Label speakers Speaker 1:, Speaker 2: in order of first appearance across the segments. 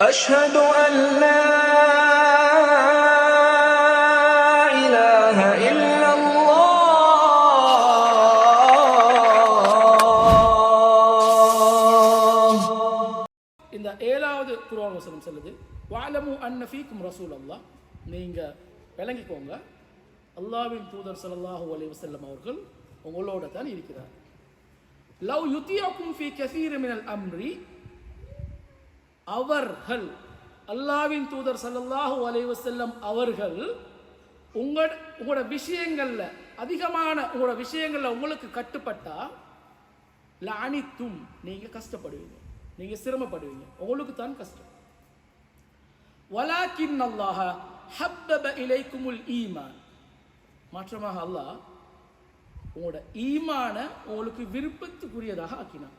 Speaker 1: أشهد أن لا إله إلا الله
Speaker 2: இந்த ஏழாவது குர்ஆன் வசனம் சொல்லுது வாலமு அன்ன ஃபீக்கும் ரசூல் அல்லாஹ் நீங்கள் விளங்கிக்கோங்க அல்லாஹ்வின் தூதர் ஸல்லல்லாஹு அலைஹி வஸல்லம் அவர்கள் உங்களோட தான் இருக்கிறார் லவ் யுத்தியாக்கும் ஃபீ கசீர் மினல் அம்ரி அவர்கள் அல்லாஹ்வின் தூதர் சல்லல்லாஹு அலைவு செல்லம் அவர்கள் உங்கள் உங்களோட விஷயங்கள்ல அதிகமான உங்களோட விஷயங்கள்ல உங்களுக்கு கட்டுப்பட்டா லானித்தும் நீங்க கஷ்டப்படுவீங்க. நீங்க சிரமப்படுவீங்க. உங்களுக்கு தான் கஷ்டம். வலாக்கின் அல்லாஹ ஹப்பப இலைக்குமுல் ஈமான். மாற்றமாக அல்லாஹ் உங்களோட ஈமான உங்களுக்கு விருப்பத்துக்குரியதாக ஆக்கினான்.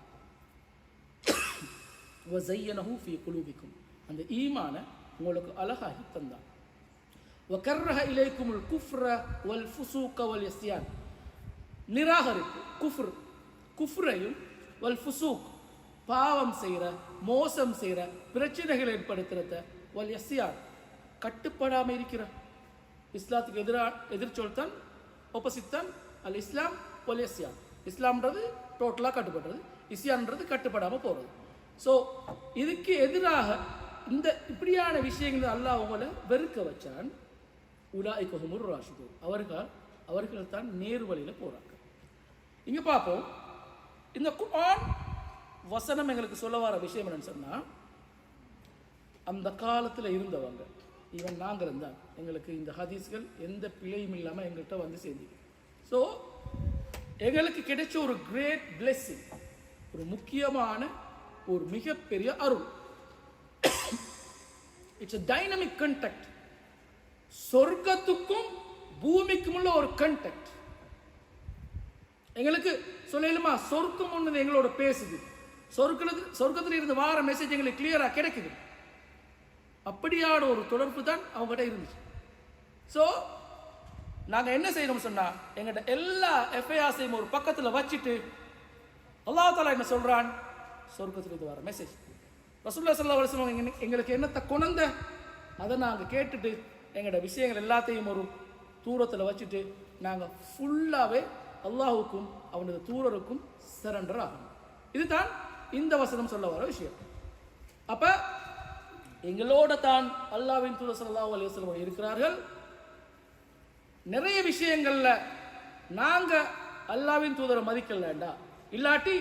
Speaker 2: வஸையனஹு ஃபி குலூபிக்கும் அந்த ஈமான உங்களுக்கு அழகாகி தந்தான். வகர்ரஹ இலைக்குமுல் குஃப்ர வல் ஃபுசூக்க வல் எஸ்யான் நிராகரிப்பு குஃப்ர் குஃப்ரையும் வல் ஃபுசூக் பாவம் செய்கிற மோசம் செய்கிற பிரச்சனைகள் ஏற்படுத்துறத வல் எஸ்யான் கட்டுப்படாமல் இருக்கிற இஸ்லாத்துக்கு எதிரா எதிர்ச்சொல் தான் ஆப்போசிட் தான் அல் இஸ்லாம் வல் எஸ்யான் இஸ்லாம்ன்றது டோட்டலாக கட்டுப்படுறது இஸ்யான்றது கட்டுப்படாமல் போகிறது. ஸோ இதுக்கு எதிராக இந்த இப்படியான விஷயங்கள் அல்லாஹ் உங்களை வெறுக்க வச்சான். உலாய்கஹுமுர் ராஷிது அவர்கள் அவர்கள் தான் நேர் வழியில் போகிறாங்க இங்கே பார்ப்போம். இந்த குர்ஆன் வசனம் எங்களுக்கு சொல்ல வர விஷயம் என்னன்னு சொன்னால் அந்த காலத்தில் இருந்தவங்க ஈவன் நாங்கள் இருந்தால் எங்களுக்கு இந்த ஹதீஸ்கள் எந்த பிழையும் இல்லாமல் எங்கள்கிட்ட வந்து சேர்ந்து ஸோ எங்களுக்கு கிடைச்ச ஒரு கிரேட் பிளெஸ்ஸிங் ஒரு முக்கியமான ஒரு மிகப்பெரிய அருள். இட்ஸ் a டைனமிக் கண்டக்ட் சொர்க்கத்துக்கும் பூமிக்கும் உள்ள ஒரு கண்டக்ட் எங்களுக்கு சொல்லலுமா சொர்க்கம் ஒன்று எங்களோட பேசுது. சொர்க்கத்துக்கு சொர்க்கத்தில் இருந்து வார மெசேஜ் எங்களுக்கு கிளியராக கிடைக்குது. அப்படியான ஒரு தொடர்பு தான் அவங்ககிட்ட இருந்துச்சு. ஸோ நாங்கள் என்ன செய்யணும் சொன்னால் எங்கள்கிட்ட எல்லா எஃப்ஐஆர்ஸையும் ஒரு பக்கத்தில் வச்சுட்டு அல்லா தாலா என்ன சொல்கிறான் சொர்க்கத்திலிருந்து வர மெசேஜ் ரசூல்லா சல்லா அலிஸ்லாம் எங்களுக்கு என்னத்தை கொணந்த அதை நாங்கள் கேட்டுட்டு எங்களோட விஷயங்கள் எல்லாத்தையும் ஒரு தூரத்தில் வச்சுட்டு நாங்கள் ஃபுல்லாகவே அல்லாஹுக்கும் அவனது தூரருக்கும் சரண்டர் ஆகணும். இதுதான் இந்த வசனம் சொல்ல வர விஷயம். அப்போ எங்களோட தான் அல்லாவின் தூர ஸல்லல்லாஹு அலைஹி இருக்கிறார்கள். நிறைய விஷயங்களில் நாங்கள் அல்லாஹ்வின் தூதரை மதிக்கலண்டா. இல்லாட்டி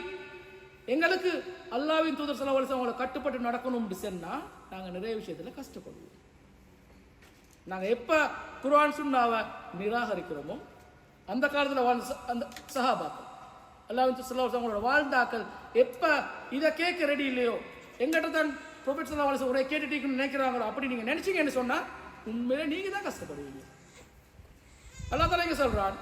Speaker 2: எங்களுக்கு அல்லாவின் தூதர் செலவழிச்சு அலைஹி அவங்களை கட்டுப்பட்டு நடக்கணும்னு சொன்னால் நாங்கள் நிறைய விஷயத்துல கஷ்டப்படுவோம். நாங்கள் எப்போ குர்ஆன் சுண்ணாவை நிராகரிக்கிறோமோ அந்த காலத்துல வாழ்ந்த அந்த சஹாபாக்கள் அல்லாவின் தூதர் ஸல்லல்லாஹு அவங்களோட வாழ்ந்தாக்கள் எப்போ இதை கேட்க ரெடி இல்லையோ எங்கிட்ட தான் ப்ரொஃபெட் செலவழிச்சு உரையை கேட்டுட்டீங்கன்னு நினைக்கிறாங்களோ அப்படி நீங்க நினச்சிங்கன்னு சொன்னால் உண்மையிலே நீங்கள் தான் கஷ்டப்படுவீங்க. அல்லாஹ் தாலா சொல்கிறான் சொல்றான்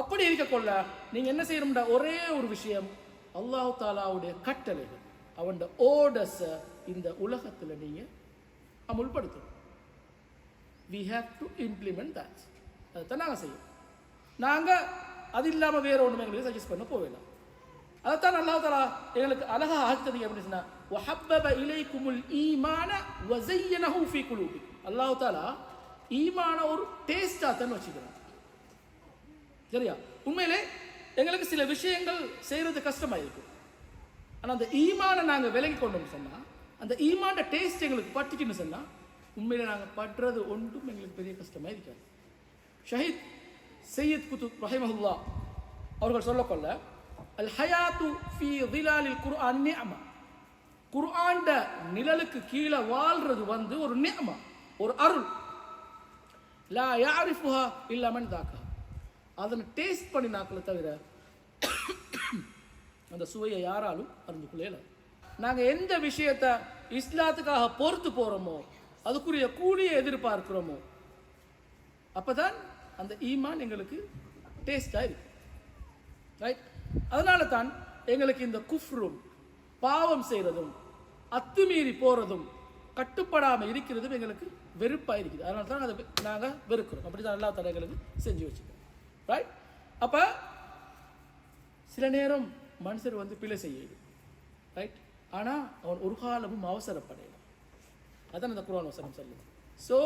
Speaker 2: அப்படி இருக்க கொள்ள நீங்க என்ன செய்யணும்டா? ஒரே ஒரு விஷயம் அல்லாஹு தாலாவுடைய கட்டளைகள் அவன் ஓடஸை இந்த உலகத்தில் நீங்கள் அமுல்படுத்தணும். We have to implement that அதைத்தான் நாங்கள் செய்யணும் நாங்கள் அது இல்லாமல் வேறு ஒன்றுமே எங்களுக்கு சஜஸ்ட் பண்ண போவேலாம் அதைத்தான் அல்லா தாலா எங்களுக்கு அழகாக ஆக்குது எப்படி சொன்னா இலை இலைக்குமுல் ஈமான வசையனஹு ஃபீ குலூபி அல்லாஹ் தாலா ஈமான ஒரு டேஸ்டாக தான் வச்சுக்கிறான் சரியா? உண்மையிலே எங்களுக்கு சில விஷயங்கள் செய்யறது கஷ்டமாயிருக்கும் ஆனா அந்த ஈமானை நாங்க விலகி கொண்டோம்னு சொன்னா அந்த ஈமான டேஸ்ட் எங்களுக்கு பட்டுச்சுன்னு சொன்னா உண்மையில் நாங்க படுறது ஒன்றும் எங்களுக்கு பெரிய கஷ்டமாக இருக்காது. ஷஹீத் சையத் குத்துப் ரஹிமஹுல்லா அவர்கள் சொல்லக்கொள்ள அல் ஹயாத்து ஃபி திலாலில் குர்ஆன் நிஅமா. குர்ஆண்ட நிழலுக்கு கீழே வாழ்றது வந்து ஒரு நேமா ஒரு அருள். லா யாரிஃபுஹா இல்லா மன் தாக்கா அதனை டேஸ்ட் பண்ணி நாக்களை தவிர அந்த சுவையை யாராலும் அறிந்து கொள்ளல நாங்கள் எந்த விஷயத்த இஸ்லாத்துக்காக பொறுத்து போகிறோமோ அதுக்குரிய கூலியை எதிர்பார்க்கிறோமோ அப்பதான் அந்த ஈமான் எங்களுக்கு டேஸ்டாக இருக்கு ரைட் அதனால தான் எங்களுக்கு இந்த குஃப்ரும் பாவம் செய்கிறதும் அத்துமீறி போகிறதும் கட்டுப்படாமல் இருக்கிறதும் எங்களுக்கு வெறுப்பாக இருக்குது. அதனால தான் அதை நாங்கள் வெறுக்கிறோம். அப்படி தான் எல்லா தடைகளுக்கு செஞ்சு வச்சுக்கிறோம் ரைட் அப்போ சில நேரம் மனுஷர் வந்து பிழை செய்யுது ரைட் ஆனால் அவன் ஒரு காலமும் அவசரப்படையலாம் அதான் இந்த குரான் வசனம் சொல்லுது. ஸோ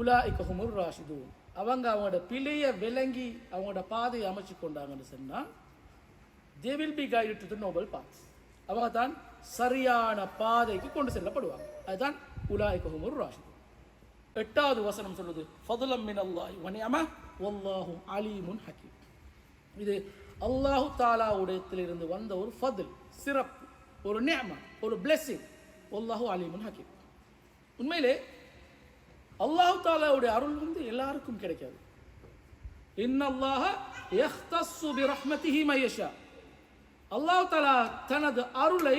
Speaker 2: உலா இக்கஹுமுர் ராஷிதூன். அவங்க அவங்களோட பிழையை விளங்கி அவங்களோட பாதையை அமைச்சு கொண்டாங்கன்னு சொன்னா they will be guide to the noble path அவங்க தான் சரியான பாதைக்கு கொண்டு செல்லப்படுவாங்க. அதுதான் உலாஇக ஹுமுர் ராஷிது எட்டாவது வசனம் சொல்லுது ஃபதுலம் மின் அல்லாஹ் வனியம வல்லாஹு அலீமுன் ஹக்கீம் இது அல்லாஹு தாலாவுடையத்திலிருந்து வந்த ஒரு ஃபதில் சிறப்பு ஒரு நேம ஒரு பிளெஸிங் அல்லாஹு அலீமுன் ஹக்கீம். உண்மையிலே அல்லாஹு தாலாவுடைய அருள் வந்து எல்லாருக்கும் கிடைக்காது. அல்லாஹு தாலா தனது அருளை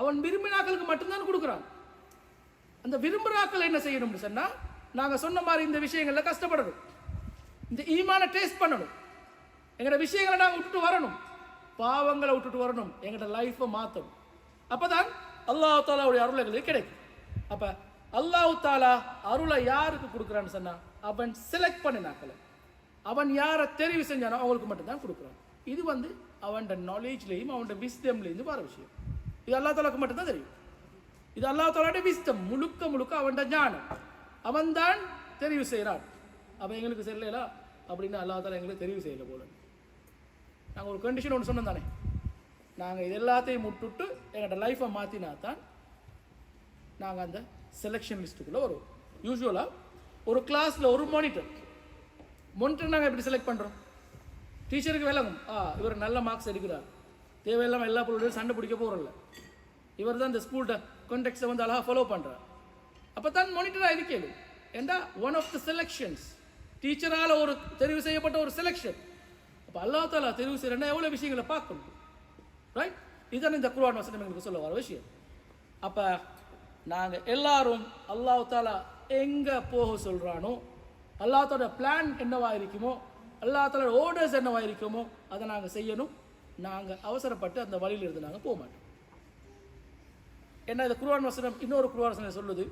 Speaker 2: அவன் விரும்பினாக்களுக்கு மட்டும்தான் கொடுக்குறான். அந்த விரும்புகிறாக்கள் என்ன செய்யணும்னு சொன்னா நாங்க சொன்ன மாதிரி இந்த விஷயங்கள்ல கஷ்டப்படணும். இந்த ஈமான டேஸ்ட் பண்ணணும். எங்களோட விஷயங்களை நாங்கள் விட்டுட்டு வரணும். பாவங்களை விட்டுட்டு வரணும். எங்களோட லைஃப்பை மாற்றணும் அப்பதான் அல்லாஹ் தாலாவுடைய அருள் எங்களுக்கு கிடைக்கும். அப்போ அல்லாஹு தாலா அருளை யாருக்கு கொடுக்குறான்னு சொன்னால் அவன் செலக்ட் பண்ணினாக்களை அவன் யாரை தெரிவு செஞ்சானோ அவங்களுக்கு மட்டும்தான் கொடுக்குறான். இது வந்து அவன் நாலேஜ்லேயும் அவன் விஸ்டம்லேருந்து வர விஷயம். இது அல்லா தாலாக்கு மட்டும்தான் தெரியும். இது அல்லா தாலாட விஸ்டம் முழுக்க முழுக்க அவன் ஞானம். அவன்தான் தெரிவு செய்கிறான் அவன் எங்களுக்கு செல்லலா அப்படின்னு அல்லா தாலா எங்களுக்கு தெரிவு செய்யலை போல. நாங்கள் ஒரு கண்டிஷன் ஒன்று சொன்னோம் தானே? நாங்கள் இது எல்லாத்தையும் முட்டுட்டு எங்களோட லைஃப்பை மாற்றினா தான் நாங்கள் அந்த செலெக்ஷன் லிஸ்ட்டுக்குள்ளே வருவோம். யூஸ்வலாக ஒரு கிளாஸில் ஒரு மானிட்டர் மானிட்டர் நாங்கள் எப்படி செலக்ட் பண்ணுறோம் டீச்சருக்கு விளங்கும் ஆ இவர் நல்ல மார்க்ஸ் எடுக்கிறார். தேவையில்லாமல் எல்லா பொருளையும் சண்டை பிடிக்க போகிறோம்ல இவர் தான் இந்த ஸ்கூல்ட கண்டெக்ஸை வந்து அழகாக ஃபாலோ பண்ணுறார் அப்போ தான் மானிட்டராக இருக்கேன் ஏண்டா? ஒன் ஆஃப் த செலெக்ஷன்ஸ் டீச்சரால் ஒரு தெரிவு செய்யப்பட்ட ஒரு செலெக்ஷன் இப்போ அல்லா தாலா தெரிவு செய்யறேன்னா எவ்வளோ விஷயங்களை பார்க்கணும்? ரைட் இதான் இந்த குருவான் வசனம் எங்களுக்கு சொல்ல வர விஷயம். அப்போ நாங்கள் எல்லாரும் அல்லாஹ் தாலா எங்கே போக சொல்கிறானோ அல்லாத்தோட பிளான் என்னவாக இருக்குமோ அல்லாத்தோட ஓர்டர்ஸ் என்னவாக இருக்குமோ அதை நாங்கள் செய்யணும். நாங்கள் அவசரப்பட்டு அந்த வழியில் இருந்து நாங்கள் போக மாட்டோம். என்ன இந்த குருவான் வசனம் இன்னொரு குர்வான் வசனம் சொல்லுது?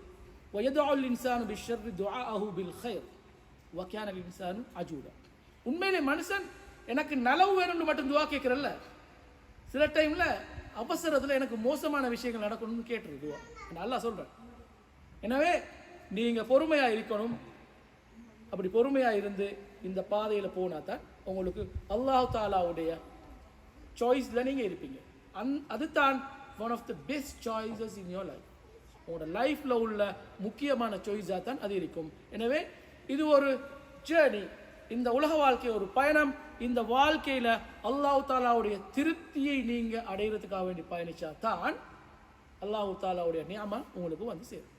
Speaker 2: ஒயதால் இன்சானு பிஷர் துஆ அஹு பில் ஹைர் வக்கியான இன்சானு அஜூடா உண்மையிலே மனுஷன் எனக்கு நலவு வேணும்னு மட்டும் துவா கேட்குறல்ல சில டைமில் அவசரத்தில் எனக்கு மோசமான விஷயங்கள் நடக்கணும்னு கேட்டுரு துவா. நல்லா சொல்கிறேன் எனவே நீங்கள் பொறுமையாக இருக்கணும். அப்படி பொறுமையாக இருந்து இந்த பாதையில் போனால் தான் உங்களுக்கு அல்லாஹ் தாலாவுடைய சாய்ஸில் நீங்கள் இருப்பீங்க. அந் அதுதான் one of the best choices in your life உங்களோட லைஃப்பில் உள்ள முக்கியமான சாய்ஸாக தான் அது இருக்கும். எனவே இது ஒரு ஜேர்னி இந்த உலக வாழ்க்கை ஒரு பயணம். இந்த வாழ்க்கையில் அல்லாஹு தாலாவுடைய திருப்தியை நீங்கள் அடைகிறதுக்காக வேண்டி பயணிச்சா தான் அல்லாஹு தாலாவுடைய நியமம் உங்களுக்கு வந்து சேரும்.